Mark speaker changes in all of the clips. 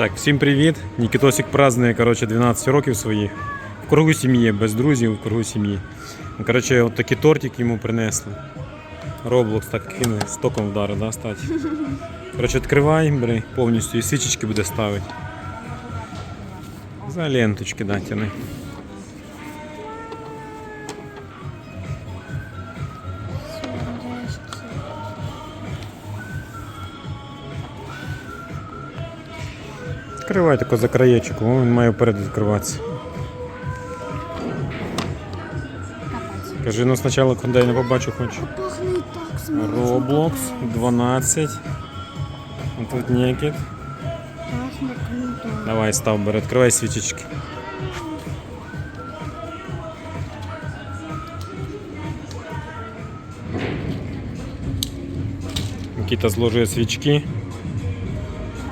Speaker 1: Так, всім привіт. Нікітосик празднує коротше, 12 років своїх. В кругу сім'ї, без друзів, в кругу сім'ї. Ну, Коротше, от такий тортик йому принесли. Роблокс так кинули, стоком вдарив, да, стать. Коротше, відкривай, бери повністю і свічечки буде ставити. За ленточки, да, тяни. Відкривай тако за краєчок, о, він має вперед відкриватися. Кажи, ну спочатку дай не побачу хочу.
Speaker 2: Пахне так смачно.
Speaker 1: Roblox 12. А Тут Некід.
Speaker 2: Пахне круто.
Speaker 1: Давай, став, бери, відкривай свічечки. Нікіта зложує свічки.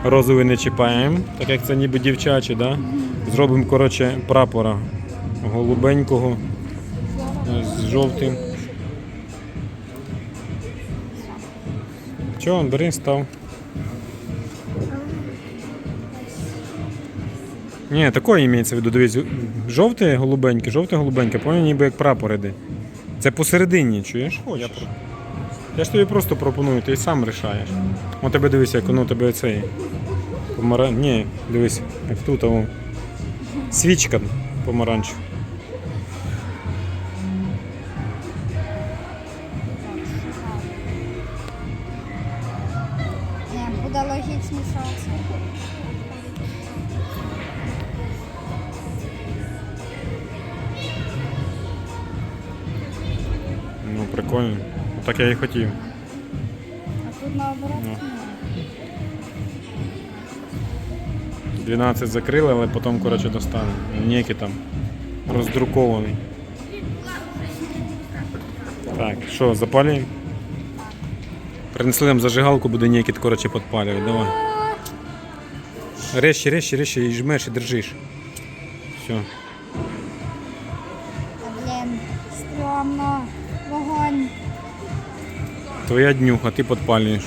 Speaker 1: Розовий не чіпаємо, так як це ніби дівчачі, да? Зробимо коротше, прапора голубенького з жовтим. Чого, бери, став. Ні, такое імеється в виду, дивись, жовте голубеньке, жовте голубеньке, поняв, ніби як прапор іде. Це посередині, чуєш? Я, я ж тобі просто пропоную, ти сам рішаєш. О тебе дивись, як воно тебе цей. Помара... Ні, дивись, як тут о. Свічка
Speaker 2: буде логічніше оце.
Speaker 1: Ну, прикольно. Так я і хотів.
Speaker 2: Ні.
Speaker 1: 12 закрили, але потім, коротше, достанемо. Ніякий там роздрукований. Так, що, запалюємо? Принесли нам зажигалку, буде ніякий, коротше, підпалювати. Давай. Резче, резче, резче, і жмеш, і держиш. Все.
Speaker 2: Блін, стрьомно. Вогонь.
Speaker 1: Твоя днюха, ти підпалюєш.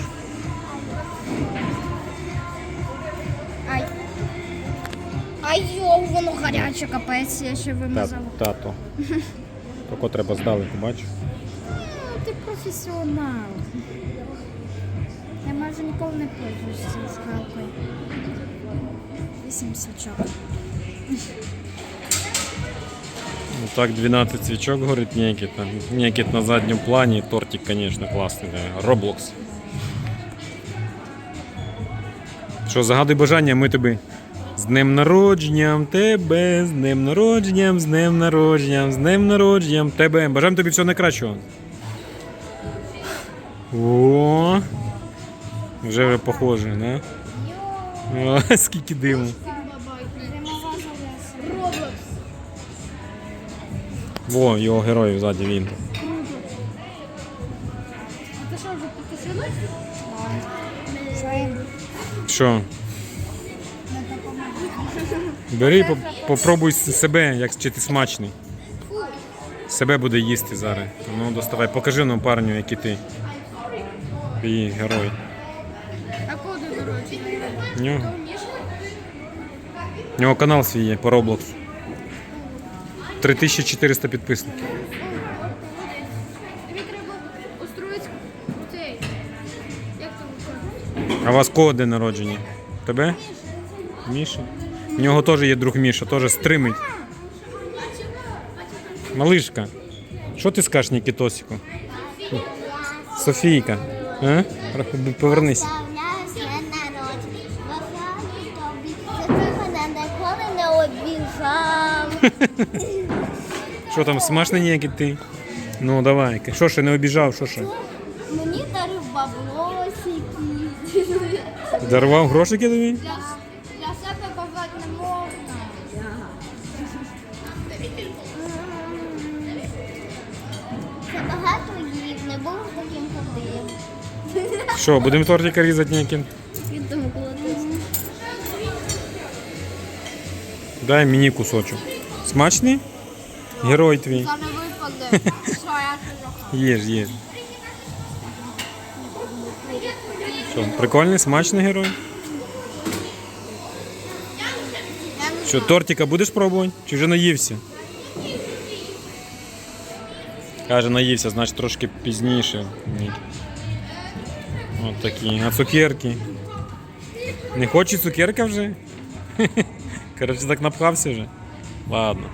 Speaker 2: Ай, йоу, воно гаряче, капець, я ще
Speaker 1: Та,
Speaker 2: вимазала.
Speaker 1: тато. Тако треба здалеку, бачиш?
Speaker 2: Ну, ти професіонал. Я майже ніколи не пользуюсь цією шкалкою. Вісім свічок.
Speaker 1: Ну так, 12 свічок горить Некіт. Некіт на задньому плані, тортик, звісно, класний. Роблокс. Що, загадуй бажання, ми тобі. З днем народженням тебе, з днем народженням, з днем народженням, з днем народженням тебе. Бажаємо тобі всього найкращого. О, вже вже похоже, не? О, скільки диму. Во, його герой ззаді він.
Speaker 2: Що,
Speaker 1: Бери, по- попробуй с- себе, як чи ти смачний. Себе буде їсти зараз. Ну, доставай, покажи нам парню, який ти. Твій герой.
Speaker 2: А коди, до?
Speaker 1: В нього. В нього канал свій є по Roblox. 3400 підписників.
Speaker 3: Тобі треба устроїти цей. Як там кажуть?
Speaker 1: А у вас кого день народження? Тебе? Міша? В нього теж є друг Міша, теж стримить. Малишка, що ти скажеш Нікітосику? Софійка, а? Повернись. Що там, смачний ніякий ти? Ну давай, що ще не обіжав, що ще?
Speaker 4: Мені дарив баблосики.
Speaker 1: Дарував грошики тобі?
Speaker 4: Це багато їв, не був таким ходив.
Speaker 1: Що, будемо тортика різати ніяким? Дай мені кусочок. Смачний? Герой твій.
Speaker 4: Та не випаде. Що я?
Speaker 1: Їж, їж. Що, прикольний, смачний герой? Що, тортика будеш пробувати? Чи вже наївся? Каже, наївся, значить трошки пізніше. Ні. От такі. А цукерки? Не хоче цукерка вже? Коротше, так напхався вже. Ладно.